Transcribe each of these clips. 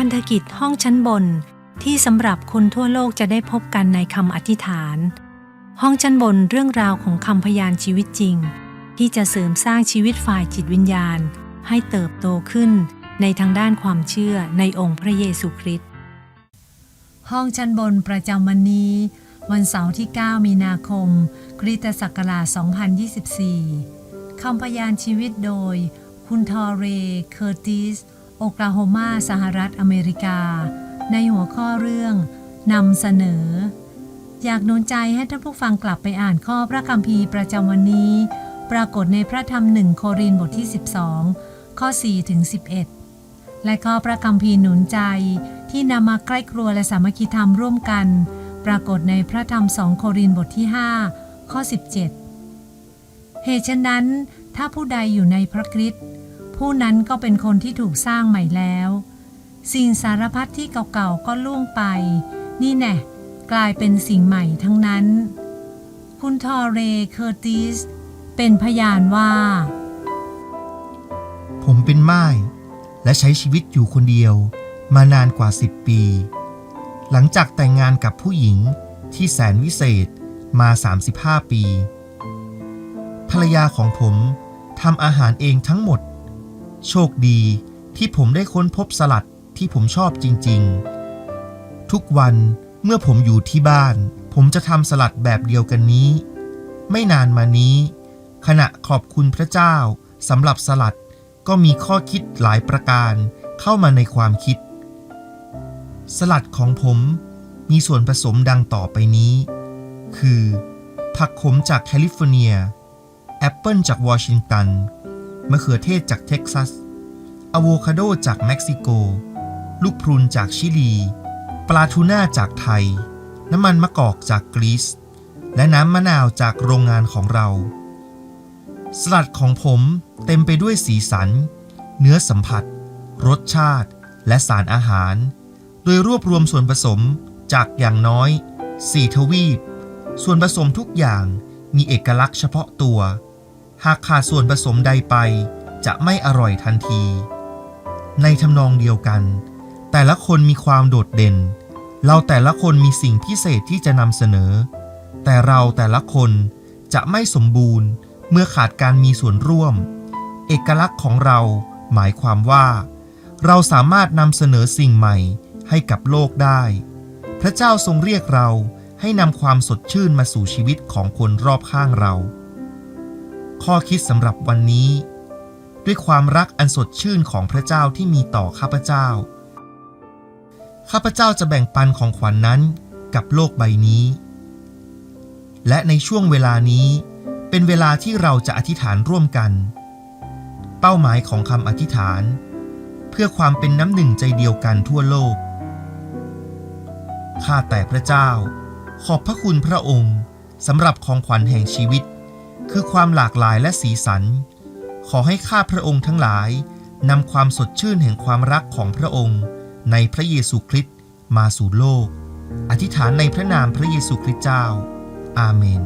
พันธกิจห้องชั้นบน ที่สำหรับคนทั่วโลกจะได้พบกันในคำอธิษฐาน ห้องชั้นบนเรื่องราวของคำพยานชีวิตจริง ที่จะเสริมสร้างชีวิตฝ่ายจิตวิญญาณ ให้เติบโตขึ้นในทางด้านความเชื่อในองค์พระเยซูคริสต์ห้องชั้นบนประจำวันนี้ วันเสาร์ที่ 9 มีนาคม คริสตศักราช 2024 คำพยานชีวิตโดย คุณทอเร เคอร์ติส โอกลาโฮมาสหรัฐอเมริกา ในหัวข้อเรื่องนำเสนอ อยากหนุนใจให้ท่านผู้ฟังกลับไปอ่านข้อพระคัมภีร์ประจำวันนี้ ปรากฏในพระธรรมหนึ่งโครินบทที่ 12 ข้อ4ถึง11 และข้อพระคัมภีร์หนุนใจที่นำมาใกล้ครัวและสามัคคีธรรมร่วมกัน ปรากฏในพระธรรมสองโครินบทที่ 5 ข้อ 17 เหตุฉะนั้นถ้าผู้ใดอยู่ในพระคริสต์ ผู้นั้นก็เป็นคนที่ถูกสร้างใหม่แล้ว สิ่งสารพัดที่เก่าๆก็ล่วงไป นี่แน่กลายเป็นสิ่งใหม่ทั้งนั้น คุณทอเรเคอร์ติส เป็นพยานว่า ผมเป็นม่ายและใช้ชีวิตอยู่คนเดียวมานานกว่า 10 ปี หลังจากแต่งงานกับผู้หญิงที่แสนวิเศษมา 35 ปี ภรรยาของผมทำอาหารเองทั้งหมด โชคดีที่ผมได้ค้นพบสลัดที่ผมชอบจริงๆ ทุกวันเมื่อผมอยู่ที่บ้าน ผมจะทำสลัดแบบเดียวกันนี้ ไม่นานมานี้ ขณะขอบคุณพระเจ้าสำหรับสลัดก็มีข้อคิดหลายประการเข้ามาในความคิด สลัดของผมมีส่วนผสมดังต่อไปนี้ คือ ผักขมจากแคลิฟอร์เนีย แอปเปิลจากวอชิงตัน มะเขือเทศจากเท็กซัส อะโวคาโดจากเม็กซิโก ลูกพรุนจากชิลี ปลาทูน่าจากไทย น้ำมันมะกอกจากกรีซ และน้ำมะนาวจากโรงงานของเรา สลัดของผมเต็มไปด้วยสีสัน เนื้อสัมผัส รสชาติ และสารอาหาร โดยรวบรวมส่วนผสมจากอย่างน้อย4ทวีป ส่วนผสมทุกอย่างมีเอกลักษณ์เฉพาะตัว หากขาดส่วนผสมใดไปจะไม่อร่อยทันที ในทำนองเดียวกัน แต่ละคนมีความโดดเด่น เราแต่ละคนมีสิ่งพิเศษที่จะนำเสนอ แต่เราแต่ละคนจะไม่สมบูรณ์เมื่อขาดการมีส่วนร่วม เอกลักษณ์ของเราหมายความว่า เราสามารถนำเสนอสิ่งใหม่ให้กับโลกได้ พระเจ้าทรงเรียกเราให้นำความสดชื่นมาสู่ชีวิตของคนรอบข้างเรา ข้อคิดสำหรับวันนี้ ด้วยความรักอันสดชื่นของพระเจ้าที่มีต่อข้าพเจ้า ข้าพเจ้าจะแบ่งปันของขวัญนนั้นกับโลกใบนี้ และในช่วงเวลานี้เป็นเวลาที่เราจะอธิษฐานร่วมกัน เป้าหมายของคำอธิษฐาน เพื่อความเป็นน้ำหนึ่งใจเดียวกันทั่วโลกข้าแต่พระเจ้า ขอบพระคุณพระองค์สำหรับของขวัญแห่งชีวิต คือความหลากหลายและสีสัน ขอให้ข้าพระองค์ทั้งหลายนำความสดชื่นแห่งความรักของพระองค์ ในพระเยซูคริสต์มาสู่โลก อธิษฐานในพระนามพระเยซูคริสต์เจ้า อาเมน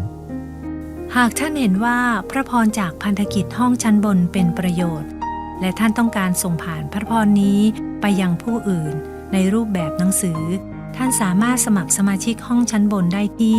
หากท่านเห็นว่าพระพรจากพันธกิจห้องชั้นบนเป็นประโยชน์ และท่านต้องการส่งผ่านพระพรนี้ไปยังผู้อื่นในรูปแบบหนังสือ ท่านสามารถสมัครสมาชิกห้องชั้นบนได้ที่